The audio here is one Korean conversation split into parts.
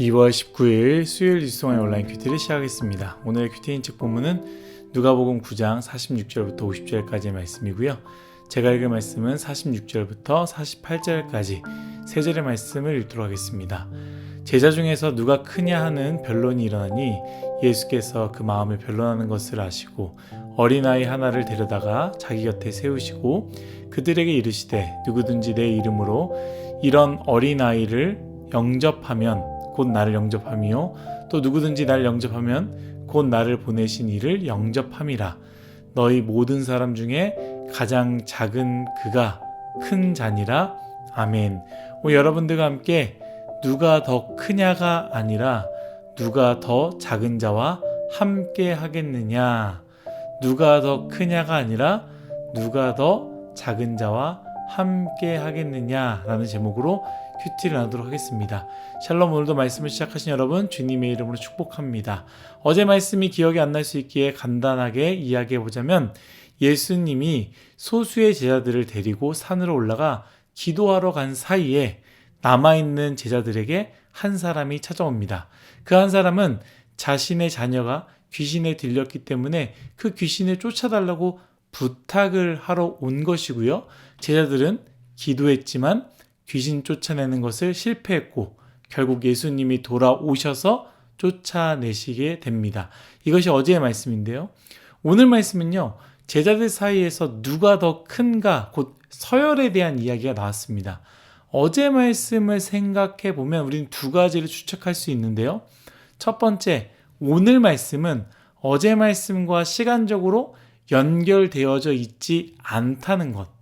2월 19일 수요일 뉴스송의 온라인 큐티를 시작하겠습니다. 오늘의 큐티 인 책 본문은 누가복음 9장 46절부터 50절까지의 말씀이고요. 제가 읽을 말씀은 46절부터 48절까지 세 절의 말씀을 읽도록 하겠습니다. 제자 중에서 누가 크냐 하는 변론이 일어나니 예수께서 그 마음을 변론하는 것을 아시고 어린아이 하나를 데려다가 자기 곁에 세우시고 그들에게 이르시되 누구든지 내 이름으로 이런 어린아이를 영접하면 곧 나를 영접함이요 또 누구든지 날 영접하면 곧 나를 보내신 이를 영접함이라 너희 모든 사람 중에 가장 작은 그가 큰 자니라 아멘. 여러분들과 함께 누가 더 크냐가 아니라 누가 더 작은 자와 함께 하겠느냐. 누가 더 크냐가 아니라 누가 더 작은 자와 함께 하겠느냐라는 제목으로 큐티를 나누도록 하겠습니다. 샬롬 오늘도 말씀을 시작하신 여러분 주님의 이름으로 축복합니다. 어제 말씀이 기억이 안 날 수 있기에 간단하게 이야기해 보자면 예수님이 소수의 제자들을 데리고 산으로 올라가 기도하러 간 사이에 남아있는 제자들에게 한 사람이 찾아옵니다. 그 한 사람은 자신의 자녀가 귀신에 들렸기 때문에 그 귀신을 쫓아달라고 부탁을 하러 온 것이고요. 제자들은 기도했지만 귀신 쫓아내는 것을 실패했고 결국 예수님이 돌아오셔서 쫓아내시게 됩니다. 이것이 어제의 말씀인데요. 오늘 말씀은요. 제자들 사이에서 누가 더 큰가 곧 서열에 대한 이야기가 나왔습니다. 어제 말씀을 생각해 보면 우리는 두 가지를 추측할 수 있는데요. 첫 번째, 오늘 말씀은 어제 말씀과 시간적으로 연결되어져 있지 않다는 것.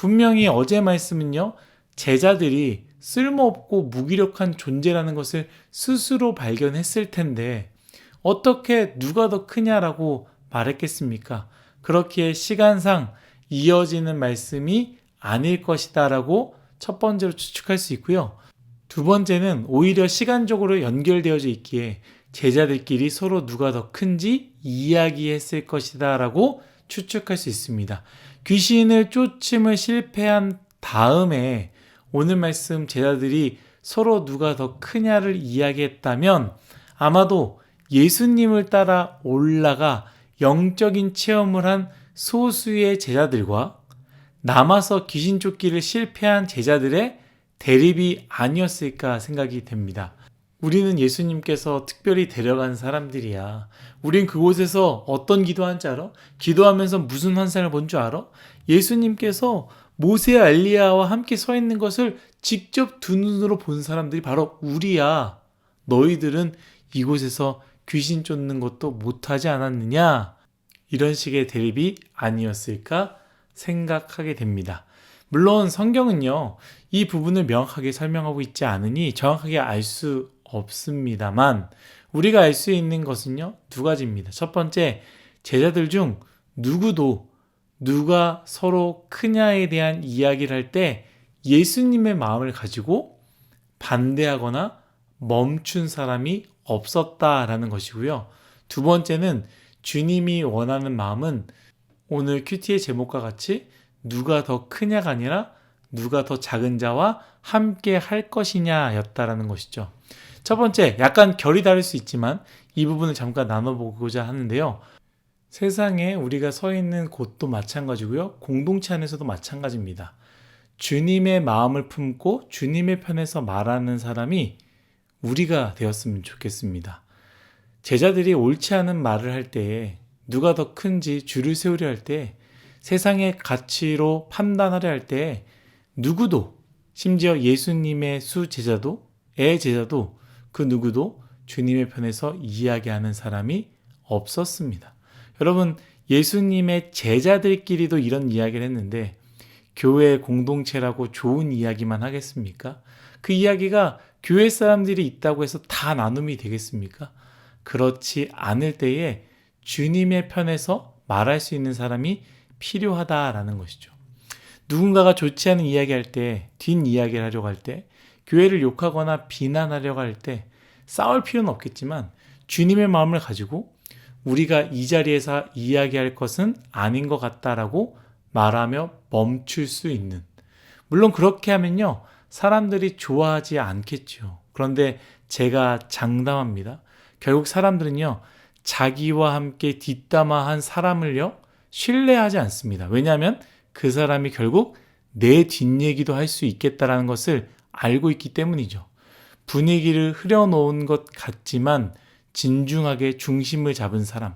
분명히 어제 말씀은요, 제자들이 쓸모없고 무기력한 존재라는 것을 스스로 발견했을 텐데, 어떻게 누가 더 크냐라고 말했겠습니까? 그렇기에 시간상 이어지는 말씀이 아닐 것이다라고 첫 번째로 추측할 수 있고요. 두 번째는 오히려 시간적으로 연결되어져 있기에 제자들끼리 서로 누가 더 큰지 이야기했을 것이다 라고 추측할 수 있습니다. 귀신을 쫓음을 실패한 다음에 오늘 말씀 제자들이 서로 누가 더 크냐를 이야기했다면 아마도 예수님을 따라 올라가 영적인 체험을 한 소수의 제자들과 남아서 귀신 쫓기를 실패한 제자들의 대립이 아니었을까 생각이 됩니다. 우리는 예수님께서 특별히 데려간 사람들이야. 우린 그곳에서 어떤 기도한지 알아? 기도하면서 무슨 환상을 본 줄 알아? 예수님께서 모세와 엘리야와 함께 서 있는 것을 직접 두 눈으로 본 사람들이 바로 우리야. 너희들은 이곳에서 귀신 쫓는 것도 못하지 않았느냐? 이런 식의 대립이 아니었을까 생각하게 됩니다. 물론 성경은요, 이 부분을 명확하게 설명하고 있지 않으니 정확하게 알 수 없습니다만, 우리가 알 수 있는 것은요, 두 가지입니다. 첫 번째, 제자들 중 누구도 누가 서로 크냐에 대한 이야기를 할 때 예수님의 마음을 가지고 반대하거나 멈춘 사람이 없었다라는 것이고요. 두 번째는 주님이 원하는 마음은 오늘 큐티의 제목과 같이 누가 더 크냐가 아니라 누가 더 작은 자와 함께 할 것이냐였다라는 것이죠. 첫 번째, 약간 결이 다를 수 있지만 이 부분을 잠깐 나눠보고자 하는데요. 세상에 우리가 서 있는 곳도 마찬가지고요. 공동체 안에서도 마찬가지입니다. 주님의 마음을 품고 주님의 편에서 말하는 사람이 우리가 되었으면 좋겠습니다. 제자들이 옳지 않은 말을 할 때에 누가 더 큰지 줄을 세우려 할 때 세상의 가치로 판단하려 할 때 누구도 심지어 예수님의 수 제자도 애 제자도 그 누구도 주님의 편에서 이야기하는 사람이 없었습니다. 여러분 예수님의 제자들끼리도 이런 이야기를 했는데 교회 공동체라고 좋은 이야기만 하겠습니까? 그 이야기가 교회 사람들이 있다고 해서 다 나눔이 되겠습니까? 그렇지 않을 때에 주님의 편에서 말할 수 있는 사람이 필요하다라는 것이죠. 누군가가 좋지 않은 이야기 할 때, 뒷이야기를 하려고 할 때, 교회를 욕하거나 비난하려고 할 때 싸울 필요는 없겠지만 주님의 마음을 가지고 우리가 이 자리에서 이야기할 것은 아닌 것 같다라고 말하며 멈출 수 있는. 물론 그렇게 하면요. 사람들이 좋아하지 않겠죠. 그런데 제가 장담합니다. 결국 사람들은요, 자기와 함께 뒷담화한 사람을요, 신뢰하지 않습니다. 왜냐하면 그 사람이 결국 내 뒷얘기도 할 수 있겠다라는 것을 알고 있기 때문이죠. 분위기를 흐려놓은 것 같지만 진중하게 중심을 잡은 사람,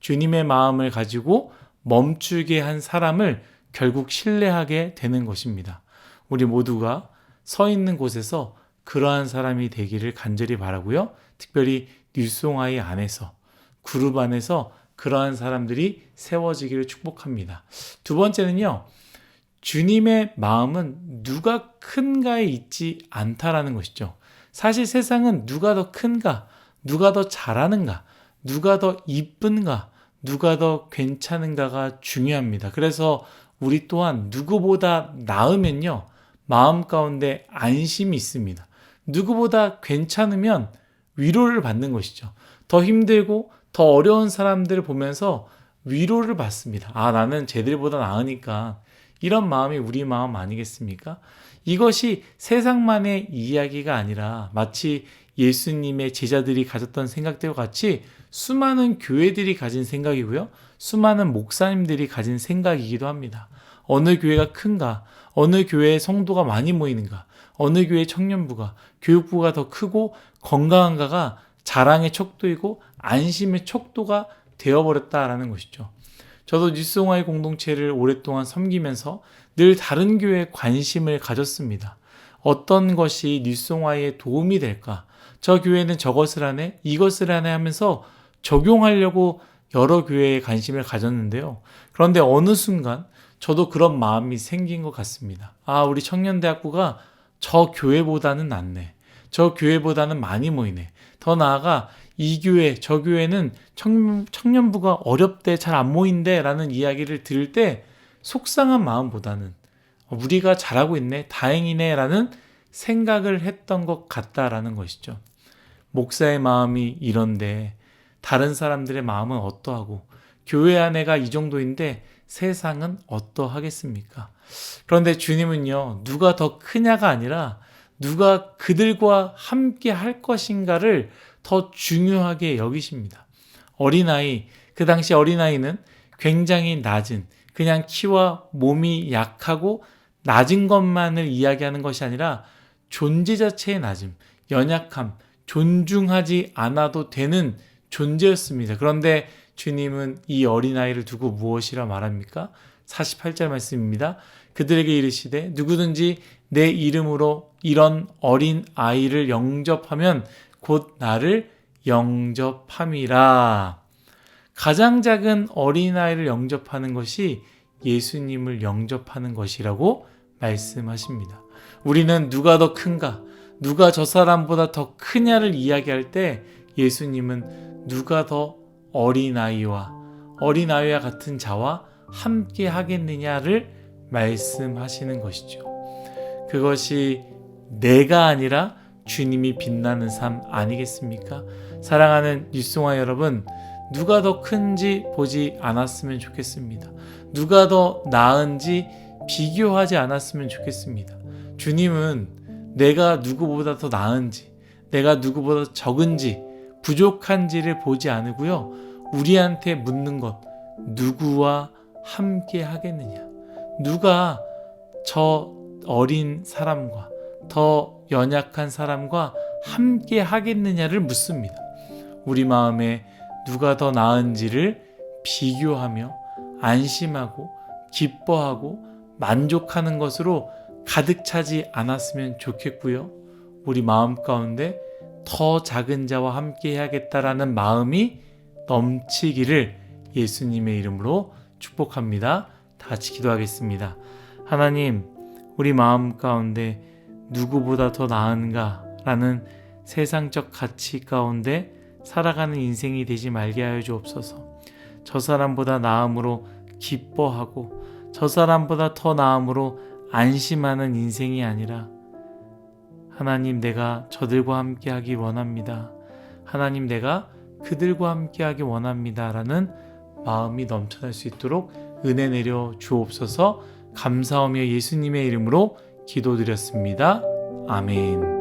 주님의 마음을 가지고 멈추게 한 사람을 결국 신뢰하게 되는 것입니다. 우리 모두가 서 있는 곳에서 그러한 사람이 되기를 간절히 바라고요. 특별히 뉴송아이 안에서 그룹 안에서 그러한 사람들이 세워지기를 축복합니다. 두 번째는요. 주님의 마음은 누가 큰가에 있지 않다라는 것이죠. 사실 세상은 누가 더 큰가, 누가 더 잘하는가, 누가 더 이쁜가, 누가 더 괜찮은가가 중요합니다. 그래서 우리 또한 누구보다 나으면요, 마음 가운데 안심이 있습니다. 누구보다 괜찮으면 위로를 받는 것이죠. 더 힘들고 더 어려운 사람들을 보면서 위로를 받습니다. 아, 나는 쟤들보다 나으니까 이런 마음이 우리 마음 아니겠습니까? 이것이 세상만의 이야기가 아니라 마치 예수님의 제자들이 가졌던 생각들과 같이 수많은 교회들이 가진 생각이고요. 수많은 목사님들이 가진 생각이기도 합니다. 어느 교회가 큰가? 어느 교회에 성도가 많이 모이는가? 어느 교회 청년부가, 교육부가 더 크고 건강한가가 자랑의 척도이고 안심의 척도가 되어버렸다라는 것이죠. 저도 뉴스공화의 공동체를 오랫동안 섬기면서 늘 다른 교회에 관심을 가졌습니다. 어떤 것이 뉴스공화에 도움이 될까? 저 교회는 저것을 하네, 이것을 하네 하면서 적용하려고 여러 교회에 관심을 가졌는데요. 그런데 어느 순간 저도 그런 마음이 생긴 것 같습니다. 아, 우리 청년대학부가 저 교회보다는 낫네. 저 교회보다는 많이 모이네. 더 나아가 이 교회, 저 교회는 청, 청년 부가 어렵대, 잘 안 모인대 라는 이야기를 들을 때 속상한 마음보다는 우리가 잘하고 있네, 다행이네 라는 생각을 했던 것 같다라는 것이죠. 목사의 마음이 이런데 다른 사람들의 마음은 어떠하고 교회 안에가 이 정도인데 세상은 어떠하겠습니까? 그런데 주님은요, 누가 더 크냐가 아니라 누가 그들과 함께 할 것인가를 더 중요하게 여기십니다. 어린아이, 그 당시 어린아이는 굉장히 낮은, 그냥 키와 몸이 약하고 낮은 것만을 이야기하는 것이 아니라 존재 자체의 낮음, 연약함, 존중하지 않아도 되는 존재였습니다. 그런데 주님은 이 어린아이를 두고 무엇이라 말합니까? 48절 말씀입니다. 그들에게 이르시되 누구든지 내 이름으로 이런 어린 아이를 영접하면 곧 나를 영접함이라. 가장 작은 어린아이를 영접하는 것이 예수님을 영접하는 것이라고 말씀하십니다. 우리는 누가 더 큰가, 누가 저 사람보다 더 크냐를 이야기할 때 예수님은 누가 더 어린아이와 어린아이와 같은 자와 함께 하겠느냐를 말씀하시는 것이죠. 그것이 내가 아니라 주님이 빛나는 삶 아니겠습니까? 사랑하는 뉴스와 여러분, 누가 더 큰지 보지 않았으면 좋겠습니다. 누가 더 나은지 비교하지 않았으면 좋겠습니다. 주님은 내가 누구보다 더 나은지, 내가 누구보다 적은지, 부족한지를 보지 않으고요. 우리한테 묻는 것, 누구와 함께 하겠느냐? 누가 저 어린 사람과 더 연약한 사람과 함께 하겠느냐를 묻습니다. 우리 마음에 누가 더 나은지를 비교하며 안심하고 기뻐하고 만족하는 것으로 가득 차지 않았으면 좋겠고요. 우리 마음 가운데 더 작은 자와 함께 해야겠다라는 마음이 넘치기를 예수님의 이름으로 축복합니다. 다 같이 기도하겠습니다. 하나님, 우리 마음 가운데 누구보다 더 나은가? 라는 세상적 가치 가운데 살아가는 인생이 되지 말게 하여 주옵소서. 저 사람보다 나음으로 기뻐하고 저 사람보다 더 나음으로 안심하는 인생이 아니라 하나님 내가 저들과 함께 하기 원합니다. 하나님 내가 그들과 함께 하기 원합니다. 라는 마음이 넘쳐날 수 있도록 은혜 내려 주옵소서 감사하며 예수님의 이름으로 기도드렸습니다. 아멘.